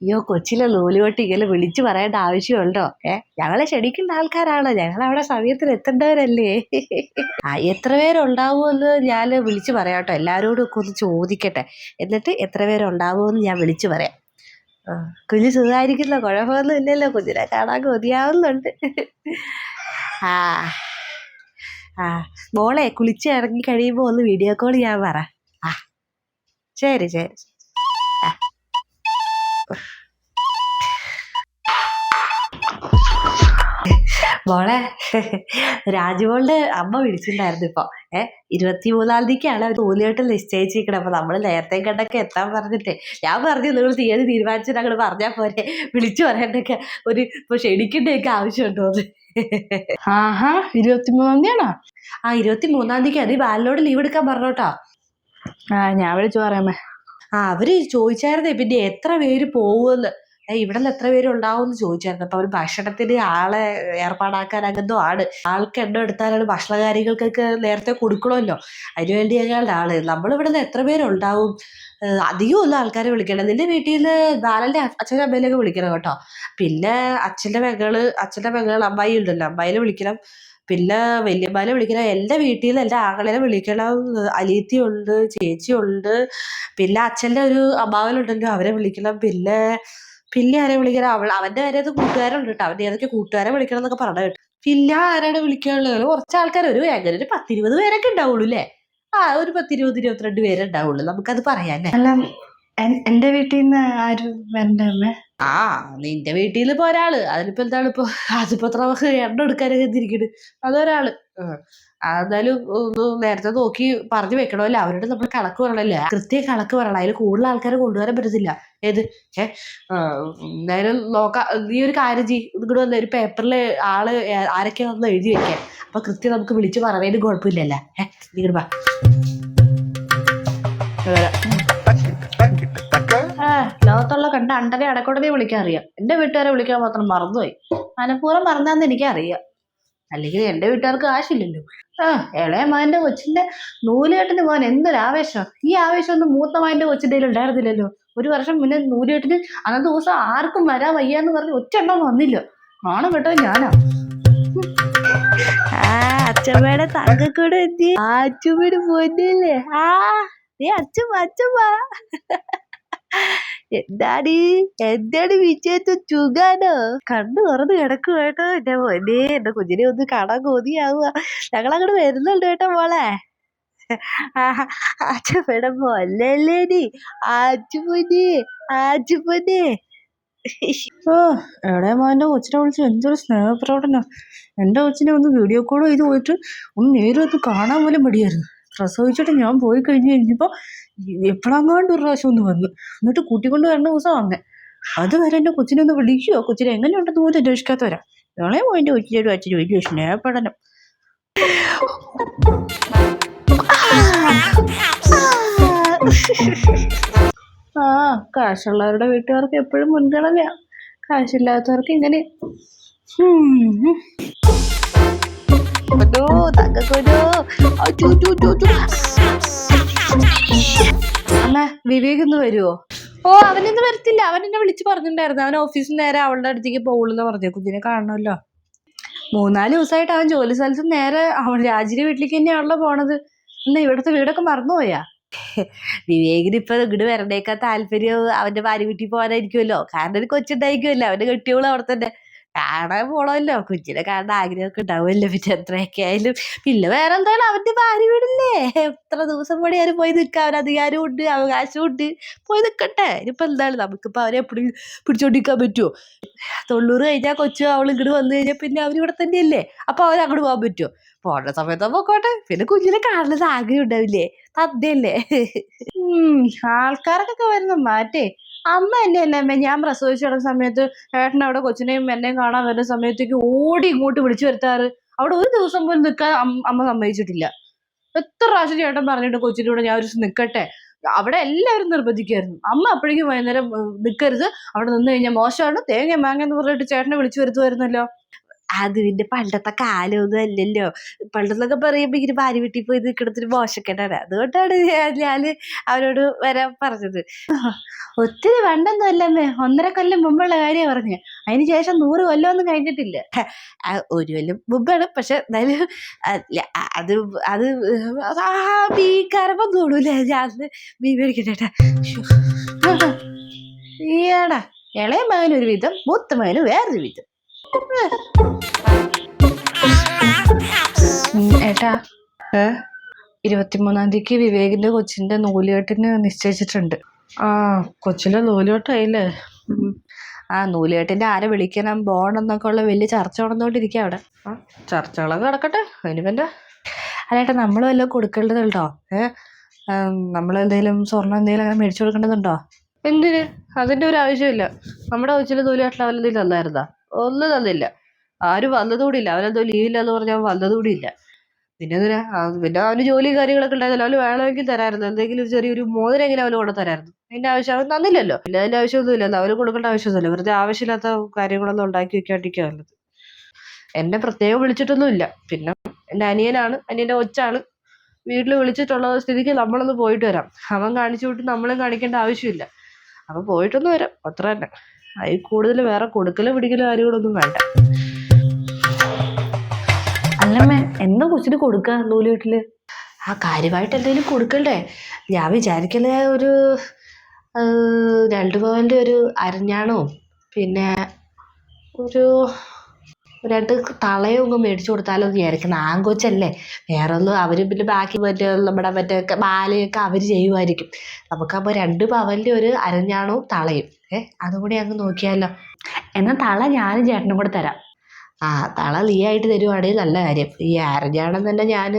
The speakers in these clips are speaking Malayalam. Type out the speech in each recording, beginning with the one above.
അയ്യോ കൊച്ചിലെ നൂലുകൊട്ടി ഇങ്ങനെ വിളിച്ചു പറയേണ്ട ആവശ്യമുണ്ടോ? ഏ ഞങ്ങളെ ക്ഷണിക്കേണ്ട ആൾക്കാരാണോ? ഞങ്ങൾ അവിടെ സമയത്തിന് എത്തേണ്ടവരല്ലേ? ആ എത്ര പേരുണ്ടാവുമെന്ന് ഞാൻ വിളിച്ചു പറയാം കേട്ടോ. എല്ലാവരോടും ഒക്കെ ഒന്ന് ചോദിക്കട്ടെ. എന്നിട്ട് എത്ര പേരുണ്ടാവുമെന്ന് ഞാൻ വിളിച്ചു പറയാം. കുഞ്ഞു സുഖമായിരിക്കില്ല കുഴപ്പമൊന്നും ഇല്ലല്ലോ. കുഞ്ഞിനെ കാണാൻ കൊതിയാവുന്നുണ്ട്. ആ ആ. മോളെ കുളിച്ച് ഇറങ്ങി കഴിയുമ്പോൾ ഒന്ന് വീഡിയോ കോൾ ചെയ്യാൻ പറ. ആ ശരി ശരി. മോളെ രാജുമോളുടെ അമ്മ വിളിച്ചിട്ടുണ്ടായിരുന്നു ഇപ്പൊ. ഏ ഇരുപത്തി മൂന്നാം തീയതിക്കാണ് അവർ തോലിയോട്ട് നിശ്ചയിച്ചിരിക്കണം അപ്പൊ നമ്മൾ നേരത്തെ കണ്ടൊക്കെ എത്താൻ പറഞ്ഞിട്ടേ ഞാൻ പറഞ്ഞു നിങ്ങൾ തീയതി തീരുമാനിച്ചിട്ട് അങ്ങോട്ട് പറഞ്ഞാൽ പോരെ. വിളിച്ചു പറയണ്ടൊക്കെ ഒരു ഇപ്പൊ ക്ഷണിക്കേണ്ടൊക്കെ ആവശ്യമുണ്ടോ ആഹാ ഇരുപത്തി മൂന്നാം തീയതിയാണോ? ആ ഇരുപത്തി മൂന്നാം തീയതിക്ക് അത് ബാലിനോട് ലീവ് എടുക്കാൻ പറഞ്ഞോട്ടോ ആ ഞാൻ വിളിച്ചു പറയാമേ ആ അവർ ചോദിച്ചായിരുന്നേ പിന്നെ എത്ര പേര് പോകുമെന്ന് ഏ, ഇവിടെ നിന്ന് എത്ര പേര് ഉണ്ടാവും എന്ന് ചോദിച്ചായിരുന്നു. അപ്പൊ അവർ ഭക്ഷണത്തിന് ആളെ ഏർപ്പാടാക്കാൻ അങ്ങെന്തോ ആണ് ആൾക്ക് എണ്ണം എടുത്താലാണ് ഭക്ഷണ കാര്യങ്ങൾക്കൊക്കെ നേരത്തെ കൊടുക്കണമല്ലോ. അതിനുവേണ്ടി ഞങ്ങളുടെ ആൾ. നമ്മളിവിടെ നിന്ന് എത്ര പേരുണ്ടാവും? അധികം ഒന്നും ആൾക്കാരെ വിളിക്കണം നിന്റെ വീട്ടിൽ ബാലന്റെ അച്ഛനും അമ്മയിലൊക്കെ വിളിക്കണം കേട്ടോ. പിന്നെ അച്ഛന്റെ മകൾ അച്ഛന്റെ മകൾ അമ്മായി ഉണ്ടല്ലോ. അമ്മായിനെ വിളിക്കണം. പിന്നെ വല്യമ്മാനെ വിളിക്കണം. എന്റെ വീട്ടിൽ എന്റെ ആങ്ങളെ വിളിക്കണം. അലീത്തി ഉണ്ട് ചേച്ചി ഉണ്ട്. പിന്നെ അച്ഛന്റെ ഒരു അമ്മാവനുണ്ടല്ലോ അവരെ വിളിക്കണം. പിന്നെ പിന്നെ ആരെ വിളിക്കണം? അവൾ അവന്റെ വരെ അത് കൂട്ടുകാരുണ്ട് കേട്ടോ. അവന്റെ ഏതൊക്കെ കൂട്ടുകാരെ വിളിക്കണം എന്നൊക്കെ പറഞ്ഞു കേട്ടോ. പിന്നെ ആരാണ് വിളിക്കാനുള്ളത്? കുറച്ച് ആൾക്കാർ ഒരു ഭയങ്കര ഒരു പത്തിരുപത് പേരൊക്കെ ഉണ്ടാവുള്ളൂ അല്ലേ? ആ ഒരു പത്തിരുപത് ഇരുപത്തിരണ്ട് പേരെ ഉണ്ടാവുള്ളൂ. നമുക്കത് പറയാല്ലേ അല്ല? എന്റെ വീട്ടിൽ നിന്ന് ആരും വരണ്ട അമ്മേ? ആ നിന്റെ വീട്ടിൽ നിന്ന് ഇപ്പൊ ഒരാൾ. അതിലിപ്പോ എന്താണ് ഇപ്പൊ അതിപ്പോ എത്ര എണ്ണം എടുക്കാനൊക്കെ തിരിക്കണ് അതൊരാൾ. എന്തായാലും നേരത്തെ നോക്കി പറഞ്ഞു വെക്കണമല്ലോ? അവരോട് നമ്മൾ കണക്ക് പറയണല്ലേ കൃത്യ കണക്ക് പറയണം. അതിൽ കൂടുതൽ ആൾക്കാരെ കൊണ്ടുവരാൻ പറ്റത്തില്ല. ഏത്? ഏ? എന്തായാലും നോക്കാം. നീ ഒരു കാര്യം ചെയ് ഇങ്ങോട്ട് വന്ന ഒരു പേപ്പറിൽ ആൾ ആരൊക്കെയാണെന്ന് എഴുതി വെക്കാൻ അപ്പൊ കൃത്യം നമുക്ക് വിളിച്ചു പറയുന്നതിന് കുഴപ്പമില്ലല്ലേ. ഏ? നീ ഇങ്ങോട്ട് വാ. ലോകത്തുള്ള കണ്ട അണ്ടനെ അടക്കോടനെ വിളിക്കാൻ അറിയാം. എന്റെ വീട്ടുകാരെ വിളിക്കാൻ മാത്രം മറന്നുപോയി. മനഃപൂർവം മറന്നാന്ന് എനിക്കറിയാം. അല്ലെങ്കിൽ എന്റെ വീട്ടുകാർക്ക് കാശില്ലല്ലോ ആ ഇളയ മകന്റെ കൊച്ചിന്റെ നൂലുകെട്ടിന് പോകാൻ എന്തൊരു ആവേശം. ഈ ആവേശം ഒന്നും മൂത്ത മകന്റെ കൊച്ചിന്റെ കയ്യിൽ ഉണ്ടായിരുന്നില്ലല്ലോ. ഒരു വർഷം മുന്നേ നൂലുകെട്ടിന് അന്നത്തെ ദിവസം ആർക്കും വരാൻ വയ്യാന്ന് പറഞ്ഞ് ഒറ്റ എണ്ണം വന്നില്ല. നാണം കേട്ടോ ഞാനാ. ആ അച്ഛമ്മയുടെ തങ്കക്കൂടെ എത്തി. അച്ഛമ്മയുടെ പോയില്ലേ ആ നീ അച്ഛമ്മ അച്ഛമ്മ എന്താണ് എന്താണ് വിജയത്ത് ചുഗാനോ കണ്ണു തുറന്ന് കിടക്കുക കേട്ടോ എന്റെ മോനെ എന്റെ കുഞ്ഞിനെ ഒന്ന് കാണാൻ കൊതിയാവുക. ഞങ്ങളങ്ങോട്ട് വരുന്നുണ്ട് കേട്ടോ മോളെ. അച്ഛമ്മയുടെ മോല്ലല്ലേ നീ? ആച്ചുപൊന്നെ ആച്ചുപൊന്നെ ഓ എവിടെ മോന്റെ കൊച്ചിനെ വിളിച്ച് എന്തൊരു സ്നേഹപ്രകടനം. എന്റെ കൊച്ചിനെ ഒന്ന് വീഡിയോ കോൾ ചെയ്ത് പോയിട്ട് ഒന്ന് നേരിട്ട് കാണാൻ പോലും മടിയായിരുന്നു. പ്രസവിച്ചിട്ട് ഞാൻ പോയി കഴിഞ്ഞ് കഴിഞ്ഞപ്പോൾ എപ്പോഴാങ്ങാണ്ട് ഒരു പ്രാവശ്യം ഒന്ന് വന്നു. എന്നിട്ട് കൂട്ടിക്കൊണ്ട് വരേണ്ട ദിവസം വന്നേ. അതുവരെ എന്റെ കൊച്ചിനെ ഒന്ന് വിളിക്കുമോ കൊച്ചിനെ എങ്ങനെയുണ്ടെന്ന് പോലും അന്വേഷിക്കാത്തവരാ ഇളയ പോയിന്റെ കൊച്ചിയൊരു അച്ഛൻ വലിയ സ്നേഹപ്പെടണം. ആ കാശുള്ളവരുടെ വീട്ടുകാർക്ക് എപ്പോഴും മുൻഗണനയാ. കാശില്ലാത്തവർക്ക് ഇങ്ങനെ. ഉം. കുഞ്ഞു തങ്കക്കുഞ്ഞു Aduh, aduh, aduh, aduh. അമ്മ വിവേക് ഇന്ന് വരുമോ ഓ അവനൊന്നും വരത്തില്ല. അവൻ എന്നെ വിളിച്ച് പറഞ്ഞിട്ടുണ്ടായിരുന്നു. അവൻ ഓഫീസിൽ നേരെ അവളുടെ അടുത്തേക്ക് പോകുള്ളൂ പറഞ്ഞു. കുഞ്ഞിനെ കാണണമല്ലോ. മൂന്നാൽ ദിവസമായിട്ട് അവൻ ജോലി സ്ഥലത്ത് നേരെ അവൻ രാജിയുടെ വീട്ടിലേക്ക് തന്നെയാണല്ലോ പോണത്. എന്നാ ഇവിടുത്തെ വീടൊക്കെ മറന്നുപോയാ? വിവേകിന് ഇപ്പൊ ഇങ്ങോട്ട് വരണേക്കാ താല്പര്യം. അവന്റെ ഭാര്യ വീട്ടിൽ പോകാനായിരിക്കുമല്ലോ. കാരണം ഒരു കൊച്ചുണ്ടായിരിക്കുമല്ലോ. അവന്റെ കെട്ടിയോൾ അവിടെ തന്നെ കാണാൻ പോണമല്ലോ. കുഞ്ഞിനെ കാണാൻ ആഗ്രഹമൊക്കെ ഉണ്ടാവുമല്ലോ. പിന്നെ എത്രയൊക്കെ ആയാലും. പിന്നെ വേറെ എന്താണ് അവന്റെ ഭാര്യ വീടില്ലേ? എത്ര ദിവസം കൂടി അവർ പോയി നിൽക്കാം അവൻ അധികാരവും ഉണ്ട് അവകാശവും ഉണ്ട്. പോയി നിൽക്കട്ടെ. ഇനിയിപ്പോ എന്താണ്? നമുക്കിപ്പോ അവരെ എപ്പോഴും പിടിച്ചോണ്ടിരിക്കാൻ പറ്റുമോ തൊണ്ണൂറ് കഴിഞ്ഞാൽ കൊച്ചു അവൾ ഇങ്ങോട്ട് വന്നു കഴിഞ്ഞാൽ പിന്നെ അവരിവിടെ തന്നെയല്ലേ? അപ്പൊ അവർ അങ്ങോട്ട് പോകാൻ പറ്റുമോ പോണ സമയത്ത് പോക്കോട്ടെ പിന്നെ കുഞ്ഞിനെ കാണുന്നത് ആഗ്രഹം ഉണ്ടാവില്ലേ? തദ്യല്ലേ ആൾക്കാർക്കൊക്കെ വരുന്ന. മാറ്റേ. അമ്മ എന്നെ എന്നെ അമ്മ ഞാൻ പ്രസവിച്ചു കിടന്ന സമയത്ത് ഏട്ടൻ അവിടെ കൊച്ചിനെയും എന്നെയും കാണാൻ വരുന്ന സമയത്തേക്ക് ഓടി ഇങ്ങോട്ട് വിളിച്ചു വരുത്താറ്. അവിടെ ഒരു ദിവസം പോലും നിൽക്കാൻ അമ്മ സമ്മതിച്ചിട്ടില്ല. എത്ര പ്രാവശ്യം ചേട്ടൻ പറഞ്ഞിട്ട് കൊച്ചിന്റെ കൂടെ ഞാൻ ഒരു നിൽക്കട്ടെ അവിടെ എല്ലാവരും നിർബന്ധിക്കുമായിരുന്നു അമ്മ അപ്പോഴേക്കും വൈകുന്നേരം നിൽക്കരുത് അവിടെ നിന്ന് കഴിഞ്ഞാൽ മോശമാണ്. തേങ്ങ മാങ്ങ എന്ന് പറഞ്ഞിട്ട് ചേട്ടനെ വിളിച്ചു വരുത്തുമായിരുന്നല്ലോ അത് പിന്നെ പണ്ടത്തെ കാലമൊന്നും അല്ലല്ലോ. പണ്ടെന്നൊക്കെ പറയുമ്പോൾ ഇങ്ങനെ ഭാര്യ വീട്ടിൽ പോയി നിൽക്കണത്തിന് മോശക്കേടാണ്. അതുകൊണ്ടാണ് ഞാൻ അവരോട് വരാൻ പറഞ്ഞത്. ഒത്തിരി പണ്ടൊന്നും ഒന്നര കൊല്ലം മുമ്പുള്ള കാര്യം പറഞ്ഞു. അതിന് ശേഷം നൂറ് കൊല്ലമൊന്നും കഴിഞ്ഞിട്ടില്ല. ഒരു കൊല്ലം മുമ്പാണ്. പക്ഷെ എന്നാലും അത് അത് ആ മീൻകാരപ്പം തോന്നൂലേ ഞാൻ മീൻ മേടിക്കട്ടെ ഈയാടാ. ഇളയ മകൻ ഒരു വിധം മൂത്ത മകന് വേറൊരു വിധം ഏട്ടാ ഏ? ഇരുപത്തിമൂന്നാം തീയതിക്ക് വിവേകിന്റെ കൊച്ചിന്റെ നൂലുകെട്ടിന് നിശ്ചയിച്ചിട്ടുണ്ട്. ആ കൊച്ചിന്റെ നൂലുകെട്ടായില്ലേ? ആ നൂലുകെട്ടിന്റെ ആരെ വിളിക്കണം? പോകണമെന്നൊക്കെ ഉള്ള വലിയ ചർച്ച നടന്നുകൊണ്ടിരിക്കുക അവിടെ. ആ ചർച്ചകളൊക്കെ നടക്കട്ടെ. അതിനിപ്പന്റെ അല്ലേട്ടാ നമ്മൾ വല്ലതും കൊടുക്കേണ്ടതുണ്ടോ? ഏഹ് നമ്മൾ എന്തെങ്കിലും സ്വർണം എന്തെങ്കിലും അങ്ങനെ മേടിച്ചു കൊടുക്കേണ്ടതുണ്ടോ? എന്തിന്? അതിന്റെ ഒരു ആവശ്യമില്ല. നമ്മുടെ കൊച്ചിലെ നൂലാട്ടിൽ അവനെന്തെങ്കിലും തന്നായിരുന്നാ? ഒന്നും തന്നില്ല. ആരും വന്നതുകൂടിയില്ല അവനെന്തോ ലീവില്ലാന്ന് പറഞ്ഞാൽ വന്നതുകൂടിയില്ല പിന്നെ എന്തിനാ പിന്നെ അവന് ജോലി കാര്യങ്ങളൊക്കെ ഉണ്ടായിരുന്നല്ലോ. അവന് വേണമെങ്കിൽ തരായിരുന്നു എന്തെങ്കിലും ചെറിയൊരു മോതിരെങ്കിലും അവന് കൊണ്ട് തരായിരുന്നു അതിന്റെ ആവശ്യം അവൻ തന്നില്ലല്ലോ. പിന്നെ അതിന്റെ ആവശ്യമൊന്നുമില്ല അവന് കൊടുക്കേണ്ട ആവശ്യമൊന്നുമില്ല. വെറുതെ ആവശ്യമില്ലാത്ത കാര്യങ്ങളൊന്നും ഉണ്ടാക്കി വെക്കാണ്ടിരിക്കുക നല്ലത് എന്നെ പ്രത്യേകം വിളിച്ചിട്ടൊന്നുമില്ല പിന്നെ എന്റെ അനിയനാണ്. അനിയന്റെ ഒച്ചാണ് വീട്ടിൽ വിളിച്ചിട്ടുള്ള സ്ഥിതിക്ക് നമ്മളൊന്ന് പോയിട്ട് വരാം. അവൻ കാണിച്ചു വിട്ട് നമ്മളും കാണിക്കേണ്ട ആവശ്യമില്ല. അപ്പം പോയിട്ടൊന്ന് വരാം. അത്ര തന്നെ അതിൽ കൂടുതൽ വേറെ കൊടുക്കലോ പിടിക്കലോ കാര്യങ്ങളൊന്നും വേണ്ട. അല്ലമ്മേ എന്താ കൊച്ചിന് കൊടുക്കുക വീട്ടിൽ ആ കാര്യമായിട്ട് എന്തെങ്കിലും കൊടുക്കണ്ടേ? ഞാൻ വിചാരിക്കലേ ഒരു രണ്ടു പവന്റെ ഒരു അരഞ്ഞാണവും പിന്നെ ഒരു രണ്ട് തളയും ഒന്ന് മേടിച്ചു കൊടുത്താലോ എന്ന് വിചാരിക്കുന്നു ആങ്കൊച്ചല്ലേ വേറെ ഒന്നും അവർ പിന്നെ ബാക്കി മറ്റേ നമ്മുടെ മറ്റേ മാലയൊക്കെ അവർ ചെയ്യുമായിരിക്കും. നമുക്കപ്പോൾ രണ്ട് പവന്റെ ഒരു അരഞ്ഞാണവും തളയും? ഏ അതുകൂടി അങ്ങ് നോക്കിയാലോ? എന്നാൽ തള ഞാനും ചേട്ടനും കൂടെ തരാം. ആ തള ലീ ആയിട്ട് തരുവാണെങ്കിൽ നല്ല കാര്യം. ഈ അരഞ്ഞാണം തന്നെ ഞാൻ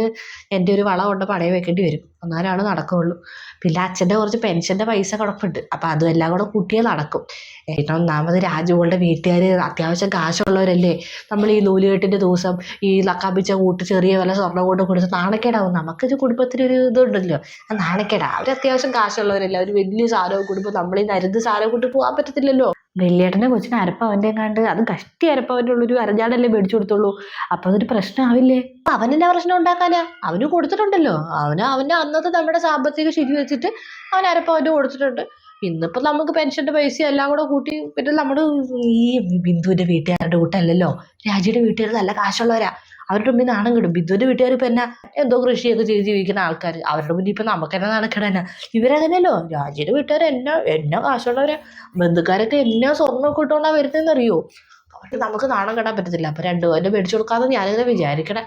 എന്റെ ഒരു വള കൊണ്ട് പണയം വെക്കേണ്ടി വരും. എന്നാലാണ് നടക്കുകയുള്ളൂ പിന്നെ അച്ഛന്റെ കുറച്ച് പെൻഷന്റെ പൈസ കിടപ്പുണ്ട് അപ്പോൾ അതും എല്ലാം കൂടെ കൂട്ടിയേ നടക്കും. പിന്നെ ഒന്നാമത് രാജുകളുടെ വീട്ടുകാർ അത്യാവശ്യം കാശുള്ളവരല്ലേ? നമ്മൾ ഈ നൂലുകെട്ടിന്റെ ദിവസം ഈ ലക്കാപ്പിച്ച കൂട്ട് ചെറിയ വില സ്വർണം കൊണ്ട് കൊടുത്ത് നാണക്കേടാവും. നമുക്കൊരു കുടുംബത്തിനൊരു ഇതുണ്ടല്ലോ. ആ നാണക്കേടാ. അവർ അത്യാവശ്യം കാശുള്ളവരല്ലേ? അവർ വലിയ സാധനം കൊടുക്കുമ്പോൾ നമ്മൾ ഈ നരുന്ന് സാധനം കൊണ്ട് പോകാൻ പറ്റത്തില്ലല്ലോ. വെള്ളിയേട്ടന്റെ കൊച്ചിന് അരപ്പവന്റെ കണ്ട് അത് കഷ്ടി അരപ്പവന്റെ ഉള്ളൊരു അരഞ്ഞാടല്ലേ മേടിച്ചു കൊടുത്തുള്ളൂ. അപ്പൊ അതൊരു പ്രശ്നമാവില്ലേ? അവനെന്നാ പ്രശ്നം ഉണ്ടാക്കാനാ? അവന് കൊടുത്തിട്ടുണ്ടല്ലോ. അവന് അവന്റെ അന്നത്തെ നമ്മുടെ സാമ്പത്തിക ശരി വെച്ചിട്ട് അവൻ അരപ്പ് അവന്റെ കൊടുത്തിട്ടുണ്ട്. ഇന്നിപ്പോ നമുക്ക് പെൻഷന്റെ പൈസ എല്ലാം കൂടെ കൂട്ടി പിന്നെ നമ്മുടെ ഈ ബിന്ദുവിന്റെ വീട്ടുകാരുടെ കൂട്ടല്ലല്ലോ? രാജിയുടെ വീട്ടുകാർ നല്ല കാശുള്ളവരാ. അവരുടെ മുമ്പിൽ നാണം കിടും. ബിന്ദുവിന്റെ വീട്ടുകാർ ഇപ്പൊ എന്നാ എന്തോ കൃഷിയൊക്കെ ചെയ്ത് ജീവിക്കുന്ന ആൾക്കാർ അവരുടെ മുന്നിൽ ഇപ്പൊ നമുക്ക് തന്നെ നാണക്കേടന്നാ ഇവരങ്ങനെയല്ലോ. രാജിയുടെ വീട്ടുകാർ എന്നാ എന്നാ കാശുള്ളവരാ? ബന്ധുക്കാരൊക്കെ എന്നാ സ്വർണമൊക്കെ വരുന്നതെന്ന് അറിയോ അവർക്ക് നമുക്ക് നാണം കെടാൻ പറ്റത്തില്ല. അപ്പൊ രണ്ടുപേരും മേടിച്ചു കൊടുക്കാന്ന് ഞാനിങ്ങനെ വിചാരിക്കണേ.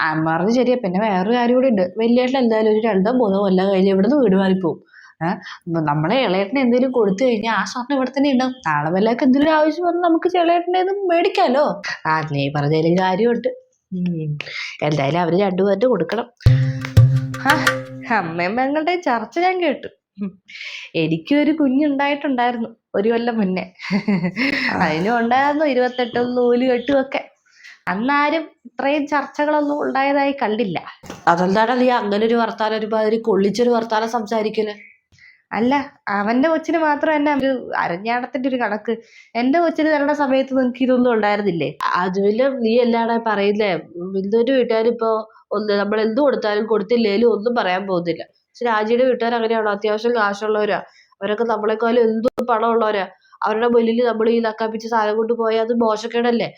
അമ്മ ശരിയാ. പിന്നെ വേറൊരു കാര്യം കൂടി ഉണ്ട്. വലിയേട്ടൻ എന്തായാലും ഒരു രണ്ടോ മൂന്നോ കൊല്ലം കഴിഞ്ഞ് ഇവിടുന്ന് വീട് മാറിപ്പോവും. നമ്മളെ ഇളയേട്ടന് എന്തെങ്കിലും കൊടുത്തു കഴിഞ്ഞാൽ ആ സ്വർണം ഇവിടെ തന്നെ ഉണ്ടാവും നാളെ വല്ലതൊക്കെ എന്തെങ്കിലും ആവശ്യം വന്നാൽ നമുക്ക് ഇളയേട്ടന്റെ മേടിക്കാലോ. ആ നീ പറഞ്ഞതിലും കാര്യമുണ്ട്. എന്തായാലും അവർ രണ്ടുപേരുടെ കൊടുക്കണം. അമ്മയും പെങ്ങളുടെ ചർച്ച ഞാൻ കേട്ടു. എനിക്കും ഒരു കുഞ്ഞുണ്ടായിട്ടുണ്ടായിരുന്നു ഒരു കൊല്ലം മുന്നേ. അതിനും ഉണ്ടായിരുന്നു ഇരുപത്തെട്ടും നൂൽ കെട്ടും ഒക്കെ അന്നാരും ഇത്രയും ചർച്ചകളൊന്നും ഉണ്ടായതായി കണ്ടില്ല. അതെന്താണ് അങ്ങനെ ഒരു വർത്താനം ഒരു മാതിരി കൊള്ളിച്ചൊരു വർത്താനം സംസാരിക്കൽ? അല്ല അവന്റെ കൊച്ചിന് മാത്രം തന്നെ ഒരു അരഞ്ഞാണത്തിന്റെ ഒരു കണക്ക്. എന്റെ കൊച്ചിന് തരണ സമയത്ത് നിനക്ക് ഇതൊന്നും ഉണ്ടായിരുന്നില്ലേ? അതുമില്ല നീ എല്ലാടെ പറയുന്നേ ബിന്ദുവിന്റെ വീട്ടുകാരിപ്പോ ഒന്ന് നമ്മൾ എന്ത് കൊടുത്താലും കൊടുത്തില്ലേലും ഒന്നും പറയാൻ പോകുന്നില്ല. പക്ഷെ രാജിയുടെ വീട്ടുകാർ അങ്ങനെയാണോ? അത്യാവശ്യം കാശുള്ളവരാ. അവരൊക്കെ നമ്മളെക്കാളും പണം ഉള്ളവരാ അവരുടെ മുന്നിൽ നമ്മൾ ഈ നക്കാപ്പിച്ച് സാധനം കൊണ്ട് പോയാൽ അത് മോശക്കേടല്ലേ?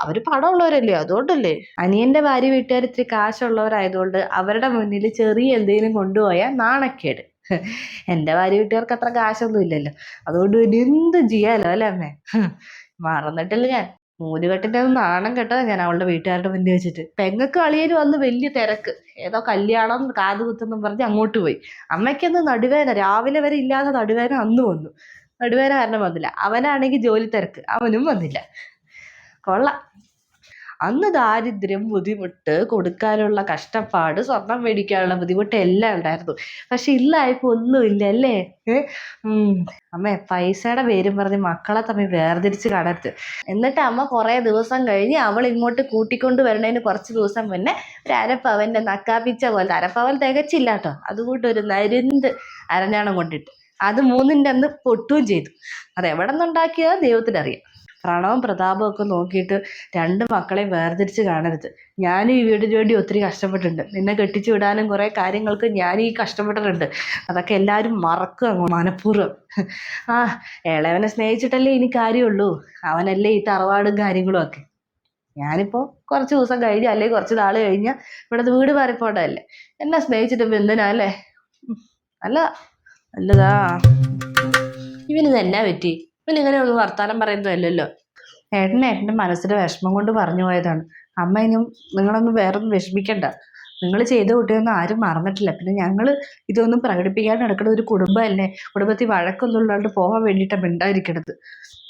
അവർ പണമുള്ളവരല്ലേ? അതുകൊണ്ടല്ലേ? അനിയന്റെ ഭാര്യ വീട്ടുകാർ ഇത്തിരി കാശുള്ളവരായതുകൊണ്ട് അവരുടെ മുന്നിൽ ചെറിയ എന്തെങ്കിലും കൊണ്ടുപോയാൽ നാണക്കേട്. എന്റെ ഭാര്യ വീട്ടുകാർക്ക് അത്ര കാശൊന്നും ഇല്ലല്ലോ. അതുകൊണ്ട് പിന്നെ എന്ത് ചെയ്യാലോ അല്ലേ അമ്മേ. മറന്നിട്ടില്ല ഞാൻ. മൂലുകെട്ടിന്റെ ഒന്ന് നാണം കെട്ടതാ ഞാൻ അവളുടെ വീട്ടുകാരുടെ മുന്നിൽ വെച്ചിട്ട്. പെങ്ങക്ക് അളിയനും വന്ന് വലിയ തിരക്ക്. ഏതോ കല്യാണം കാതുകുത്തെന്നും പറഞ്ഞ് അങ്ങോട്ട് പോയി. അമ്മയ്ക്കൊന്ന് നടുവേന രാവിലെ വരെ ഇല്ലാതെ നടുവേന അന്ന് വന്നു. നടുവേന കാരണം വന്നില്ല. അവനാണെങ്കിൽ ജോലി തിരക്ക്. അവനും വന്നില്ല. കൊള്ളാം. അന്ന് ദാരിദ്ര്യം ബുദ്ധിമുട്ട് കൊടുക്കാനുള്ള കഷ്ടപ്പാട് സ്വർണം മേടിക്കാനുള്ള ബുദ്ധിമുട്ട് എല്ലാം ഉണ്ടായിരുന്നു. പക്ഷെ ഇല്ലായപ്പോ ഒന്നുമില്ല അല്ലേ. അമ്മേ പൈസയുടെ പേരും പറഞ്ഞ് മക്കളെ തമ്മിൽ വേർതിരിച്ച് കാണരുത്. എന്നിട്ട് അമ്മ കുറേ ദിവസം കഴിഞ്ഞ് അവൾ ഇങ്ങോട്ട് കൂട്ടിക്കൊണ്ട് വരണതിന് കുറച്ച് ദിവസം മുന്നേ ഒരു അരപ്പവന്റെ നക്കാപ്പിച്ച പോലെ അരപ്പവൻ തികച്ചില്ല കേട്ടോ. അതുകൊണ്ട് ഒരു നരുന്ത് അരഞ്ഞാണം കൊണ്ടിട്ട്. അത് മൂന്നിന്റെ അന്ന് പൊട്ടുകയും ചെയ്തു. അത് എവിടെ നിന്നുണ്ടാക്കിയത് ദൈവത്തിനറിയാം. പ്രണവും പ്രതാപവും ഒക്കെ നോക്കിയിട്ട് രണ്ട് മക്കളെയും വേർതിരിച്ച് കാണരുത്. ഞാനും ഈ വീടിന് വേണ്ടി ഒത്തിരി കഷ്ടപ്പെട്ടിട്ടുണ്ട്. നിന്നെ കെട്ടിച്ചു വിടാനും കുറേ കാര്യങ്ങൾക്ക് ഞാൻ ഈ കഷ്ടപ്പെട്ടിട്ടുണ്ട്. അതൊക്കെ എല്ലാവരും മറക്കുക മനഃപൂർവം. ആ ഇളയവനെ സ്നേഹിച്ചിട്ടല്ലേ ഇനി കാര്യമുള്ളൂ. അവനല്ലേ ഈ തറവാടും കാര്യങ്ങളും ഒക്കെ. ഞാനിപ്പോൾ കുറച്ച് ദിവസം കഴിഞ്ഞ് അല്ലെങ്കിൽ കുറച്ച് നാൾ കഴിഞ്ഞാൽ ഇവിടെ വീട് മാറിപ്പോണ്ടല്ലേ എന്നെ സ്നേഹിച്ചിട്ട് എന്തിനാ അല്ലേ? അല്ല നല്ലതാ. ഇവന് തന്നെ പറ്റി? ഇവൻ ഇങ്ങനെ ഒന്ന് വർത്താനം പറയുന്നതല്ലല്ലോ ഏട്ടനെ ഏട്ടന്റെ മനസ്സിലെ വിഷമം കൊണ്ട് പറഞ്ഞു പോയതാണ്. അമ്മ ഇനിയും നിങ്ങളൊന്നും വേറൊന്നും വിഷമിക്കണ്ട. നിങ്ങൾ ചെയ്ത കുട്ടിയൊന്നും ആരും മറന്നിട്ടില്ല. പിന്നെ ഞങ്ങൾ ഇതൊന്നും പ്രകടിപ്പിക്കാൻ നടക്കുന്ന ഒരു കുടുംബമല്ലേ? കുടുംബത്തിൽ വഴക്കൊന്നും ഉള്ളതുകൊണ്ട് പോകാൻ വേണ്ടിയിട്ടാണ് മിണ്ടായിരിക്കണത്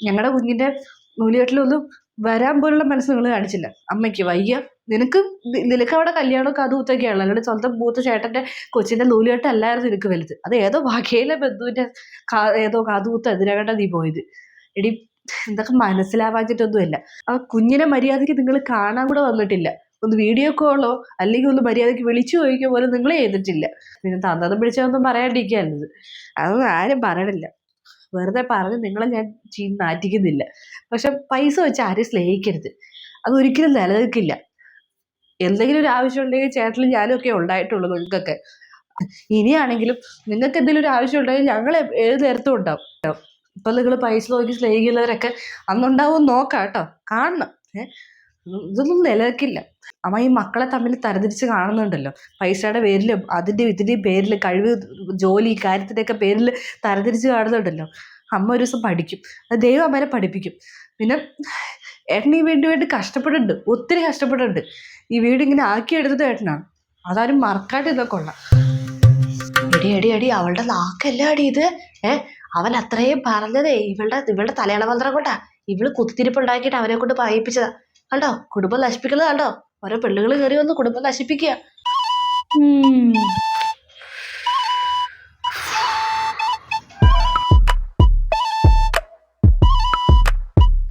ഞങ്ങളുടെ കുഞ്ഞിന്റെ നൂലുകെട്ടിലൊന്നും വരാൻ പോലുള്ള മനസ്സ് നിങ്ങൾ കാണിച്ചില്ല. അമ്മയ്ക്ക് വയ്യ. നിനക്ക് നിനക്ക് അവിടെ കല്യാണമൊക്കെ അത് കാതുകൂത്തൊക്കെയാണ് അല്ലാണ്ട് സ്വന്തം മൂത്ത ചേട്ടന്റെ കൊച്ചിന്റെ നൂലുകെട്ടല്ലായിരുന്നു നിനക്ക് വലുത്. അത് ഏതോ ഭാഗ്യയിലെ ബന്ധുവിന്റെ കാ ഏതോ കാതുകൂത്ത് എതിരാകണ്ട നീ പോയത്. എടി എന്തൊക്കെ മനസ്സിലാവാഞ്ഞിട്ടൊന്നുമല്ല. ആ കുഞ്ഞിനെ മര്യാദയ്ക്ക് നിങ്ങൾ കാണാൻ കൂടെ വന്നിട്ടില്ല. ഒന്ന് വീഡിയോ കോളോ അല്ലെങ്കിൽ ഒന്ന് മര്യാദയ്ക്ക് വിളിച്ചു ചോദിക്കുക പോലും നിങ്ങൾ ചെയ്തിട്ടില്ല. പിന്നെ തന്നതും പിടിച്ചതൊന്നും പറയാണ്ടിരിക്കുന്നത് അതൊന്നും ആരും പറയണില്ല. വെറുതെ പറഞ്ഞ് നിങ്ങളെ ഞാൻ ചീ നാറ്റിക്കുന്നില്ല. പക്ഷെ പൈസ വെച്ച് ആരും സ്നേഹിക്കരുത്. അതൊരിക്കലും നിലനിൽക്കില്ല. എന്തെങ്കിലും ഒരു ആവശ്യം ഉണ്ടെങ്കിൽ ചേട്ടനും ഞാനും ഒക്കെ ഉണ്ടായിട്ടുള്ളൂ നിങ്ങൾക്കൊക്കെ. ഇനിയാണെങ്കിലും നിങ്ങൾക്ക് എന്തെങ്കിലും ഒരു ആവശ്യം ഉണ്ടെങ്കിൽ ഞങ്ങൾ ഏത് നേരത്തും ഉണ്ടാവും. ഇപ്പൊ നിങ്ങൾ പൈസ നോക്കി സ്നേഹിക്കുന്നവരൊക്കെ അന്നുണ്ടാവും നോക്കാം കേട്ടോ. കാണണം. ഇതൊന്നും നിലനിൽക്കില്ല. അമ്മ ഈ മക്കളെ തമ്മിൽ തരംതിരിച്ച് കാണുന്നുണ്ടല്ലോ. പൈസയുടെ പേരിലും അതിന്റെ ഇതിന്റെയും പേരിൽ കഴിവ് ജോലി കാര്യത്തിന്റെയൊക്കെ പേരിൽ തരംതിരിച്ച് കാണുന്നുണ്ടല്ലോ. അമ്മ ഒരു ദിവസം പഠിക്കും. ദൈവം അമ്മേനെ പഠിപ്പിക്കും. പിന്നെ ഏട്ടൻ ഈ വീടിന് വേണ്ടി കഷ്ടപ്പെടുന്നുണ്ട് ഒത്തിരി കഷ്ടപ്പെടുന്നുണ്ട് ഈ വീട് ഇങ്ങനെ ആക്കിയെടുത്തത് ഏട്ടനാണ് അതാരും മറക്കാട്ട് ഇതൊക്കെ കൊള്ളാം. എടി എടി എടി അവളുടെ നാക്കല്ല അടി ഇത്? ഏ അവൻ അത്രയും പറഞ്ഞതേ ഇവളുടെ ഇവളുടെ തലയണ മന്ത്രം കൊണ്ടാ. ഇവൾ കുത്തിരിപ്പ് ഉണ്ടാക്കിയിട്ട് അവനെ കൊണ്ട് പറയിപ്പിച്ചതാ കണ്ടോ? കുടുംബം നശിപ്പിക്കുന്നത് കണ്ടോ? ഓരോ പെണ്ണുകൾ കയറി വന്ന് കുടുംബം നശിപ്പിക്കുക. ഉം.